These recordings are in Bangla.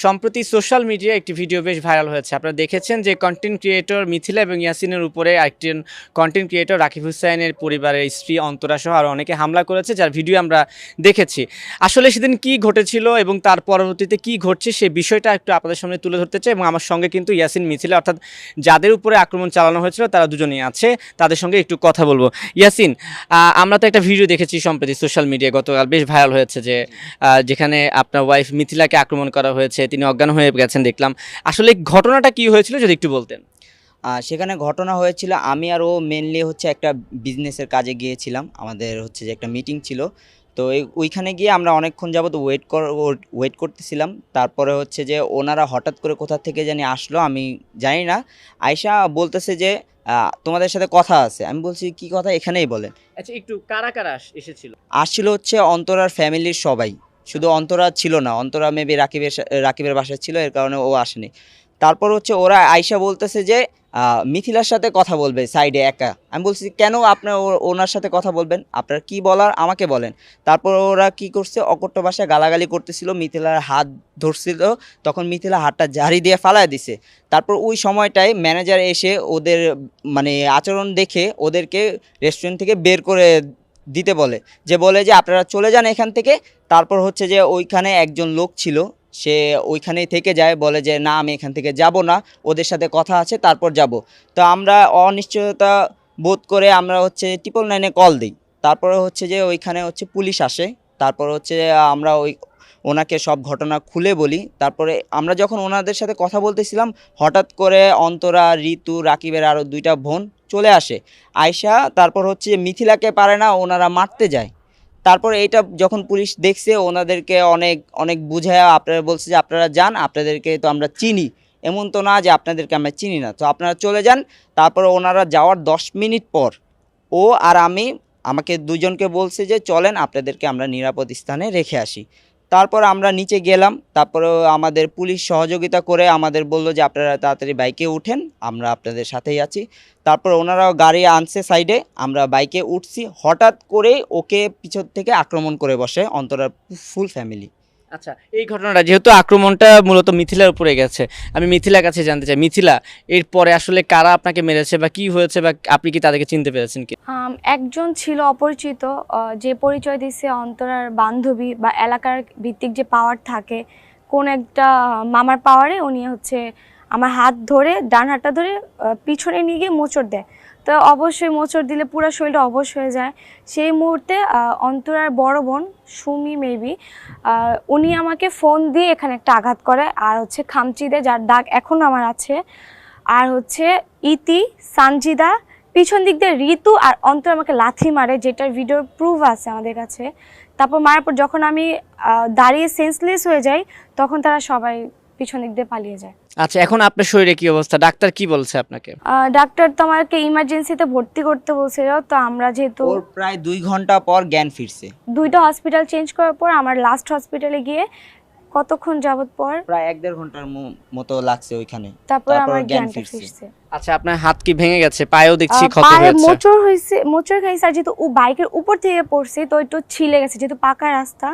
সম্প্রতি সোশ্যাল মিডিয়ায় একটি ভিডিও বেশ ভাইরাল হয়েছে। আপনারা দেখেছেন যে কন্টেন্ট ক্রিয়েটর মিথিলা এবং ইয়াসিনের উপরে একজন কন্টেন্ট ক্রিয়েটর রাকিব হুসাইনের পরিবারের স্ত্রী অন্তরা সহ আরও অনেকে হামলা করেছে, যার ভিডিও আমরা দেখেছি। আসলে সেদিন কি ঘটেছিল এবং তার পরবর্তীতে কি ঘটছে সে বিষয়টা একটু আপনাদের সামনে তুলে ধরতে চাই এবং আমার সঙ্গে কিন্তু ইয়াসিন মিথিলা, অর্থাৎ যাদের উপরে আক্রমণ চালানো হয়েছিল তারা দুজনেই আছে, তাদের সঙ্গে একটু কথা বলব। ইয়াসিন আমরা তো একটা ভিডিও দেখেছি সম্প্রতি সোশ্যাল মিডিয়ায় গতকাল বেশ ভাইরাল হয়েছে যে যেখানে আপনার ওয়াইফ মিথিলাকে আক্রমণ করা হয়েছে তিনি অজ্ঞান হয়ে গেছেন দেখলাম। আসলে ঘটনাটা কি হয়েছিল যদি একটু বলতেন? সেখানে ঘটনা হয়েছিল আমি আর ও মেনলি হচ্ছে একটা বিজনেসের কাজে গিয়েছিলাম। আমাদের হচ্ছে যে একটা মিটিং ছিল। তো এই- ওইখানে গিয়ে আমরা অনেকক্ষণ যাবত ওয়েট কর ওয়েট করতেছিলাম। তারপরে হচ্ছে যে ওনারা হঠাৎ করে কোথা থেকে জানি আসলো আমি জানি না। আয়শা বলতেছে যে তোমাদের সাথে কথা আছে। আমি বলছি কি কথা? এখানেই বলেন। আচ্ছা একটু কারা কারা এসেছিল? আসছিল হচ্ছে অন্তরার ফ্যামিলির সবাই। শুধু অন্তরা ছিল না, অন্তরা মেবি রাকিবের রাকিবের বাসায় ছিল, এর কারণে ও আসেনি। তারপর হচ্ছে ওরা আয়শা বলতেছে যে মিথিলার সাথে কথা বলবে সাইডে একা। আমি বলছি, কেন আপনার ওনার সাথে কথা বলবেন? আপনার কি বলার? আমাকে বলেন। তারপর ওরা কি করছে? অকট্য ভাষায় গালাগালি করতেছিল, মিথিলার হাত ধরছিল, তখন মিথিলা হাতটা ঝাড়ি দিয়ে ফালায় দিছে। তারপর ওই সময়টায় ম্যানেজার এসে ওদের মানে আচরণ দেখে ওদেরকে রেস্টুরেন্ট থেকে বের করে দিতে বলে। যে বলে যে আপনারা চলে যান এখান থেকে, তারপর হচ্ছে যে ওইখানে একজন লোক ছিল, সে ওইখানেই থেকে যায়, বলে যে না, আমি এখান থেকে যাব না, ওদের সাথে কথা আছে, তারপর যাব। তো আমরা অনিশ্চয়তা বোধ করে আমরা হচ্ছে ট্রিপল নাইনে কল দিই। তারপরে হচ্ছে যে ওইখানে হচ্ছে পুলিশ আসে, তারপর হচ্ছে আমরা ওই ওনাকে সব ঘটনা খুলে বলি। তারপরে আমরা যখন ওনাদের সাথে কথা বলতেছিলাম, হঠাৎ করে অন্তরা ঋতু রাকিবের আরও দুইটা বোন চলে আসে। আয়শা, তারপর হচ্ছে মিথিলাকে পারে না, ওনারা মারতে যায়। তারপর এইটা যখন পুলিশ দেখছে, ওনাদেরকে অনেক অনেক বুঝায়, আপনারা বলছে যে, আপনারা যান, আপনাদেরকে তো আমরা চিনি। এমন তো না যে, আপনাদেরকে আমরা চিনি না। তো আপনারা চলে যান, তারপর ওনারা যাওয়ার দশ মিনিট পর, ও আর আমি, আমাকে দুজনকে বলছে যে, চলেন, আপনাদেরকে আমরা নিরাপদ স্থানে রেখে আসি। তারপর আমরা নিচে গেলাম তারপরে আমাদের পুলিশ সহযোগিতা করে আমাদের বলল যে আপনারা তাড়াতাড়ি বাইকে উঠেন, আমরা আপনাদের সাথেই আছি। তারপর ওনারাও গাড়ি আনছে সাইডে, আমরা বাইকে উঠছি, হঠাৎ করে ওকে পিছন থেকে আক্রমণ করে বসে অন্তরার ফুল ফ্যামিলি। আচ্ছা এই ঘটনাটা যেহেতু আক্রমণটা মূলত মিথিলার উপরে গেছে, আমি মিথিলার কাছে জানতে চাই, মিথিলা, এরপরে আসলে কারা আপনাকে মেরেছে বা কি হয়েছে বা আপনি কি তাদেরকে চিনতে পেরেছেন কি? একজন ছিল অপরিচিত যে পরিচয় দিছে অন্তরার বান্ধবী বা এলাকার ভিত্তিক যে পাওয়ার থাকে, কোন একটা মামার পাওয়ারে উনি হচ্ছে আমার হাত ধরে, ডান হাতটা ধরে পিছনে নিয়ে গিয়ে মোচড় দেয়। তো অবশ্যই মোচড় দিলে পুরো শরীরটা অবশ হয়ে যায়। সেই মুহূর্তে অন্তরার বড় বোন সুমি মেবি উনি আমাকে ফোন দিয়ে এখানে একটা আঘাত করে, আর হচ্ছে খামচি দেয় যার দাগ এখনও আমার আছে। আর হচ্ছে ইতি, সানজিদা, পিছন দিক দিয়ে ঋতু আর অন্তর আমাকে লাথি মারে, যেটার ভিডিওর প্রুফ আছে আমাদের কাছে। তারপর মারার পর যখন আমি দাঁড়িয়ে সেন্সলেস হয়ে যাই, তখন তারা সবাই পিছন দিক দিয়ে পালিয়ে যায়। আচ্ছা এখন আপনার শরীরে কি অবস্থা? ডাক্তার কি বলছে আপনাকে? আহ, ডাক্তার তো আমাকে ইমার্জেন্সিতে ভর্তি করতে বলছিল তো আমরা যেহেতু ওর প্রায় দুই ঘণ্টা পর জ্ঞান ফিরছে। দুইটা হসপিটাল চেঞ্জ করার পর আমার লাস্ট হসপিটালে গিয়ে কতক্ষণ যাবত পর? প্রায় এক দেড় ঘণ্টার মতো লাগছে ওইখানে। তারপর আমার জ্ঞান ফিরছে। আচ্ছা আপনার হাত কি ভেঙে গেছে? পায়েও দেখছি ক্ষত পায়ে হয়েছে। মোচড় হয়েছে মোচড় খাইছে আর যেহেতু ও বাইকের উপর থেকে পড়ছে তো একটু ছিলে গেছে যেহেতু পাকা রাস্তা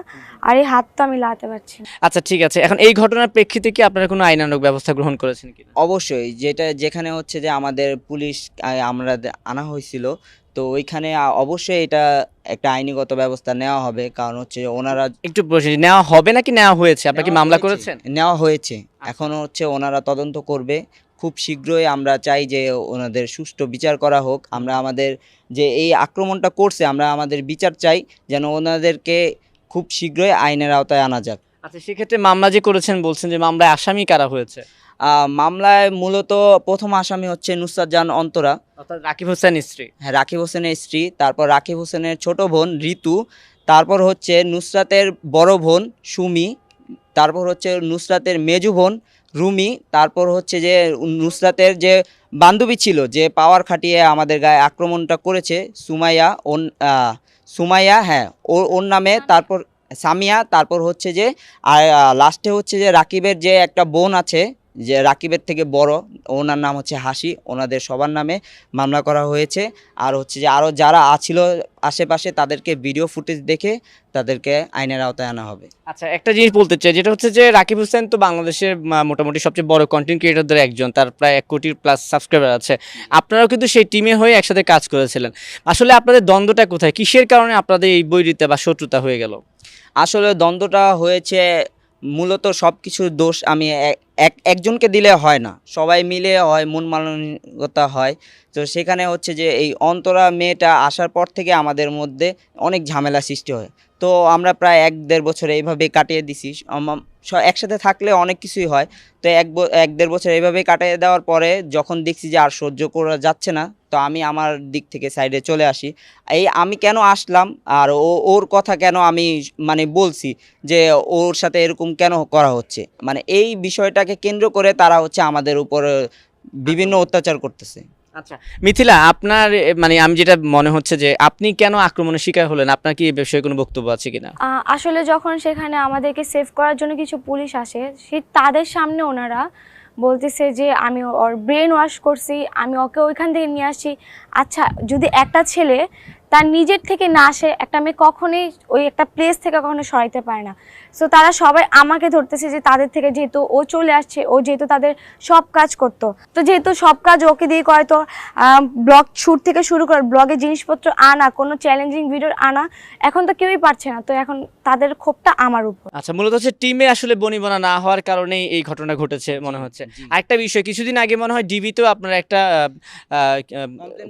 আর এই হাত তো আমি লাগাতে পারছি না। আচ্ছা ঠিক আছে। এখন এই ঘটনার প্রেক্ষিতে কি আপনারা কোনো আইনানুগ ব্যবস্থা গ্রহণ করেছেন কি অবশ্যই যেটা যেখানে হচ্ছে যে আমাদের পুলিশ আমরা আনা হয়েছিল তো ওইখানে অবশ্যই এটা একটা আইনিগত ব্যবস্থা নেওয়া হবে। কারণ হচ্ছে ওনারা একটু প্রশ্ন নেওয়া হবে নাকি নেওয়া হয়েছে? আপনি কি মামলা করেছেন? নেওয়া হয়েছে। এখন হচ্ছে ওনারা তদন্ত করবে। খুব শীঘ্রই আমরা চাই যে ওনাদের সুষ্ঠু বিচার করা হোক। আমরা আমাদের যে এই আক্রমণটা করছে আমরা আমাদের বিচার চাই যেন ওনাদেরকে খুব শীঘ্রই আইনের আওতায় আনা যাক। আচ্ছা সেক্ষেত্রে মামলা যে করেছেন বলছেন যে মামলায় আসামি কারা হয়েছে? মামলায় মূলত প্রথম আসামি হচ্ছে নুসরাত জান অন্তরা। অর্থাৎ রাকিব হোসেন স্ত্রী। হ্যাঁ রাকিব হোসেনের স্ত্রী তারপর রাকিব হোসেনের ছোট বোন ঋতু তারপর হচ্ছে নুসরাতের বড় বোন সুমি তারপর হচ্ছে নুসরাতের মেজু বোন রুমি তারপর হচ্ছে যে নুসরাতের যে বান্ধবী ছিল যে পাওয়ার খাটিয়ে আমাদের গায়ে আক্রমণটা করেছে সুমাইয়া ওন সুমাইয়া হ্যাঁ ওর ওর নামে তারপর সামিয়া, তারপর হচ্ছে যে লাস্টে হচ্ছে যে রাকিবের যে একটা বোন আছে, যে রাকিবের থেকে বড়, ওনার নাম হচ্ছে হাসি, ওনাদের সবার নামে মামলা করা হয়েছে। আর হচ্ছে যে আরও যারা আছিল আশেপাশে, তাদেরকে ভিডিও ফুটেজ দেখে তাদেরকে আইনের আওতায় আনা হবে। আচ্ছা একটা জিনিস বলতে চাই, যেটা হচ্ছে যে রাকিব হোসেন তো বাংলাদেশের মোটামুটি সবচেয়ে বড় কন্টেন্ট ক্রিয়েটরদের একজন, তার প্রায় এক কোটির প্লাস সাবস্ক্রাইবার আছে। আপনারাও কিন্তু সেই টিমে হয়ে একসাথে কাজ করেছিলেন। আসলে আপনাদের দ্বন্দ্বটা কোথায়? কিসের কারণে আপনাদের এই বৈরিতা বা শত্রুতা হয়ে গেল? আসলে দ্বন্দ্বটা হয়েছে, মূলত সব কিছুর দোষ আমি এক, একজনকে দিলে হয় না। সবাই মিলে হয়, মন মাননীয়তা হয়। তো সেখানে হচ্ছে যে এই অন্তরা মেয়েটা আসার পর থেকে আমাদের মধ্যে অনেক ঝামেলা সৃষ্টি হয়। তো আমরা প্রায় এক দেড় বছর এইভাবে কাটিয়ে দিছি। একসাথে থাকলে অনেক কিছুই হয়। তো এক এক দেড় বছর এইভাবে কাটিয়ে দেওয়ার পরে যখন দেখছি যে আর সহ্য করা যাচ্ছে না, তো আমি আমার দিক থেকে সাইডে চলে আসি। এই আমি কেন আসলাম? আর ও, ওর কথা কেন আমি মানে বলছি যে ওর সাথে এরকম কেন করা হচ্ছে? মানে এই বিষয়টাকে কেন্দ্র করে তারা হচ্ছে আমাদের উপর বিভিন্ন অত্যাচার করতেছে। আচ্ছা। মিথিলা, আপনার মানে আমি যেটা মনে হচ্ছে যে আপনি কেন আক্রমণের শিকার হলেন? আপনার কি বিষয়ে কোনো বক্তব্য আছে কিনা? আসলে যখন সেখানে আমাদেরকে সেভ করার জন্য কিছু পুলিশ আসে, সে তাদের সামনে ওনারা বলতেছে যে, আমি ওর ব্রেন ওয়াশ করছি, আমি ওকে ওইখান থেকে নিয়ে আসি আচ্ছা যদি একটা ছেলে তার নিজের থেকে না আসে একটা মেয়ে কখনোই ওই একটা প্লেস থেকে কখনো সরাইতে পারে না। সো তারা সবাই আমাকে ধরতেছে যে তাদের থেকে যেহেতু ও চলে আসছে ও যেহেতু তাদের সব কাজ করতো। তো যেহেতু সব কাজ ওকে দিয়ে করে তো ব্লগ শ্যুট থেকে শুরু করে ব্লগে জিনিসপত্র আনা কোনো চ্যালেঞ্জিং ভিডিও আনা এখন তো কেউই পারছে না। তো এখন তাদের ক্ষোভটা আমার উপর। আচ্ছা মূলত হচ্ছে টিমে আসলে বনিবনা না হওয়ার কারণেই এই ঘটনা ঘটেছে মনে হচ্ছে। আরেকটা বিষয় কিছুদিন আগে মনে হয় ডিবিতেও আপনারা একটা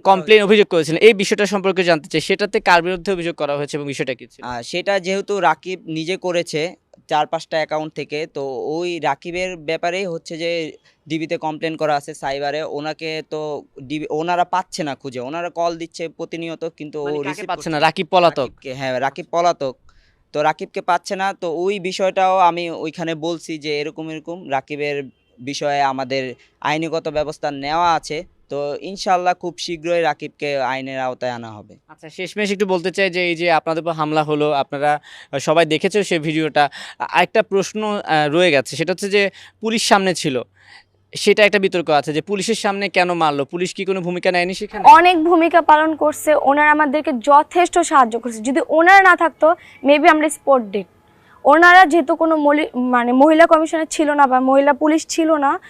কমপ্লেন অভিযোগ করেছিলেন। এই বিষয়টা সম্পর্কে জানতে চাই সেটাতে কার বিরুদ্ধে অভিযোগ করা হয়েছে এবং বিষয়টা কি ছিল? সেটা যেহেতু রাকিব নিজে করেছে চার পাঁচটা অ্যাকাউন্ট থেকে তো ওই রাকিবের ব্যাপারেই হচ্ছে যে ডিবিতে কমপ্লেন করা আছে সাইবারে ওনাকে তো ডিবি ওনারা পাচ্ছে না খুঁজে। ওনারা কল দিচ্ছে প্রতিনিয়ত কিন্তু ও মানে কাকে receive পাচ্ছে না? রাকিব পলাতক। হ্যাঁ রাকিব পলাতক। তো রাকিবকে পাচ্ছে না। তো ওই বিষয়টাও আমি ওইখানে বলছি যে এরকম এরকম রাকিবের বিষয়ে আমাদের আইনগত ব্যবস্থা নেওয়া আছে। তো ইনশাল্লাহ খুব শীঘ্রই রাকিবকে আইনের আওতায় আনা হবে। আচ্ছা শেষমেশ একটু বলতে চাই যে এই যে আপনাদের উপর হামলা হলো আপনারা সবাই দেখেছ সেই ভিডিওটা? আরেকটা প্রশ্ন রয়ে গেছে সেটা হচ্ছে যে পুলিশ সামনে ছিল সেটা একটা বিতর্ক আছে যে পুলিশের সামনে কেন মারলো? পুলিশ কি কোনো ভূমিকা নেয়নি সেখানে? অনেক ভূমিকা পালন করছে ওনারা আমাদেরকে যথেষ্ট সাহায্য করছে। যদি ওনারা না থাকতো মেবি আমরা স্পোর্ট ডেট ওনারা যেহেতু কোনো মলি- মানে মহিলা কমিশনার ছিল না বা মহিলা পুলিশ ছিল না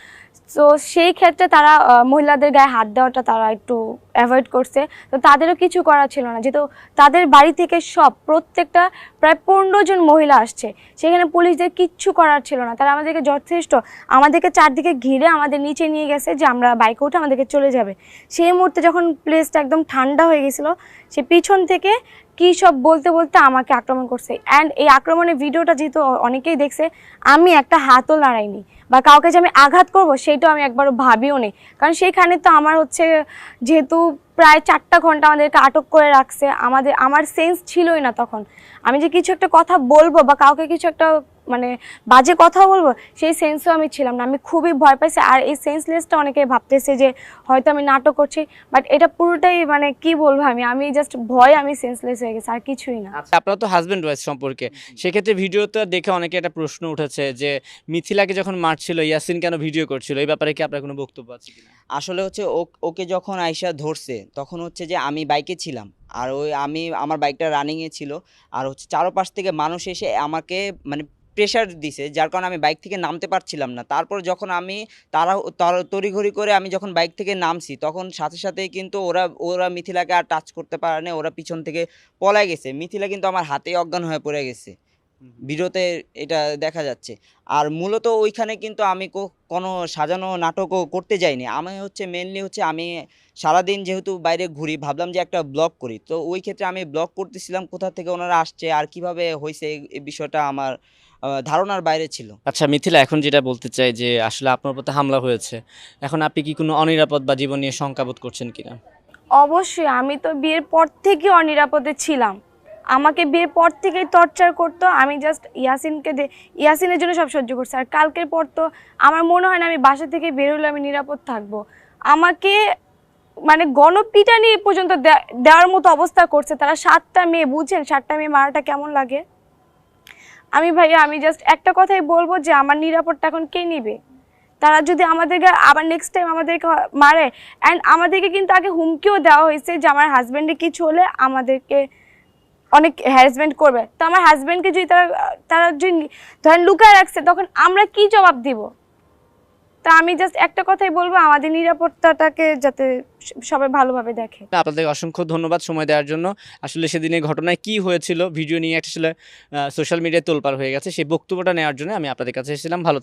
তো সেই ক্ষেত্রে তারা মহিলাদের গায়ে হাত দেওয়াটা তারা একটু অ্যাভয়েড করছে। তো তাদেরও কিছু করা ছিল না। যেহেতু তাদের বাড়ি থেকে সব, প্রত্যেকটা প্রায় পনেরো জন মহিলা আসছে। সেখানে পুলিশদের কিচ্ছু করার ছিল না। তারা আমাদেরকে যথেষ্ট, আমাদেরকে চারদিকে ঘিরে আমাদের নিচে নিয়ে গেছে যে আমরা বাইকে উঠে আমাদেরকে চলে যাবে। সেই মুহূর্তে যখন প্লেসটা একদম ঠান্ডা হয়ে গেছিল, সে পিছন থেকে কী সব বলতে বলতে আমাকে আক্রমণ করছে। অ্যান্ড এই আক্রমণের ভিডিওটা যেহেতু অনেকেই দেখছে, আমি একটা হাতও লড়াইনি বা কাউকে যে আমি আঘাত করব সেইটাও আমি একবারও ভাবিও নেই। কারণ সেইখানে তো আমার হচ্ছে যেহেতু প্রায় চারটা ঘণ্টা আমাদেরকে আটক করে রাখছে, আমাদের, আমার সেন্স ছিলই না তখন। আমি যে কিছু একটা কথা বলব বা কাউকে কিছু একটা মানে বাজে কথা বলব সেই সেন্সও আমি ছিলাম না। আমি খুবই ভয় পাইছি আর এই সেন্সলেসটা অনেকে ভাবতেছে যে হয়তো আমি নাটক করছি বাট এটা পুরোটাই মানে কি বলব আমি আমি জাস্ট ভয় আমি সেন্সলেস হয়ে গেছি আর কিছুই না। আচ্ছা আপনারা তো হাজব্যান্ড ওয়াইফ সম্পর্কে। সেক্ষেত্রে ভিডিওতে দেখে অনেকে একটা প্রশ্ন উঠেছে যে মিথিলাকে যখন মারছিল ইয়াসিন কেন ভিডিও করছিল? এই ব্যাপারে কি আপনার কোনো বক্তব্য আছে আসলে হচ্ছে ও- ওকে যখন আয়সা ধরছে তখন হচ্ছে যে আমি বাইকে ছিলাম। আর ওই আমি আমার বাইকটা রানিংয়ে ছিল। আর হচ্ছে চারপাশ থেকে মানুষ এসে আমাকে মানে প্রেশার দিছে যার কারণে আমি বাইক থেকে নামতে পারছিলাম না। তারপর যখন আমি তারা তড়িঘড়ি করে আমি যখন বাইক থেকে নামছি তখন সাথে সাথেই কিন্তু ওরা ওরা মিথিলাকে আর টাচ করতে পারে না ওরা পিছন থেকে পলায় গেছে। মিথিলা কিন্তু আমার হাতেই অজ্ঞান হয়ে পড়ে গেছে। ভিডিওতে এটা দেখা যাচ্ছে। আর মূলত ওইখানে কিন্তু আমি কো- কোনো সাজানো নাটকও করতে যাইনি। আমি হচ্ছে মেনলি হচ্ছে আমি সারাদিন যেহেতু বাইরে ঘুরি ভাবলাম যে একটা ব্লগ করি। তো ওই ক্ষেত্রে আমি ব্লগ করতেছিলাম কোথা থেকে ওনারা আসছে আর কীভাবে হয়েছে এই- বিষয়টা আমার ধারণার বাইরে ছিল। আচ্ছা মিথিলা এখন যেটা বলতে চাই যে আসলে আপনার উপর তো হামলা হয়েছে এখন আপনি কি কোনো অনিরাপদ বা জীবন নিয়ে শঙ্কা বোধ করছেন কিনা? অবশ্যই আমি তো বিয়ের পর থেকে অনিরাপদে ছিলাম। আমাকে বিয়ের পর থেকেই টর্চার করতো আমি জাস্ট ইয়াসিনকে দে ইয়াসিনের জন্য সব সহ্য করছি। আর কালকের পর তো আমার মনে হয় না আমি বাসা থেকে বের হলে আমি নিরাপদ থাকব। আমাকে মানে গণপিটানি পর্যন্ত দেওয়ার মতো অবস্থা করছে। তারা সাতটা মেয়ে বুঝছেন? সাতটা মেয়ে মারাটা কেমন লাগে? আমি ভাইয়া, আমি জাস্ট একটা কথাই বলব যে আমার নিরাপত্তা এখন কে নিবে? তারা যদি আমাদেরকে আবার নেক্সট টাইম আমাদেরকে মারে অ্যান্ড আমাদেরকে কিন্তু আগে হুমকিও দেওয়া হয়েছে যে আমার হাজব্যান্ডে কিছু হলে আমাদেরকে অনেক হ্যারাসমেন্ট করবে। তো আমার হাজব্যান্ডকে যদি তারা তারা যদি ধরেন লুকায় রাখছে, তখন আমরা কি জবাব দিব? তা আমি জাস্ট একটা কথাই বলব, আমাদের নিরাপত্তাটাকে যাতে সবাই ভালোভাবে দেখে। আপনাদের অসংখ্য ধন্যবাদ সময় দেওয়ার জন্য। আসলে সেদিনের ঘটনায় কি হয়েছিল, ভিডিও নিয়ে একটা আসলে সোশ্যাল মিডিয়ায় তোলপাড় হয়ে গেছে, সেই বক্তব্যটা নেওয়ার জন্য আমি আপনাদের কাছে এসেছিলাম। ভালো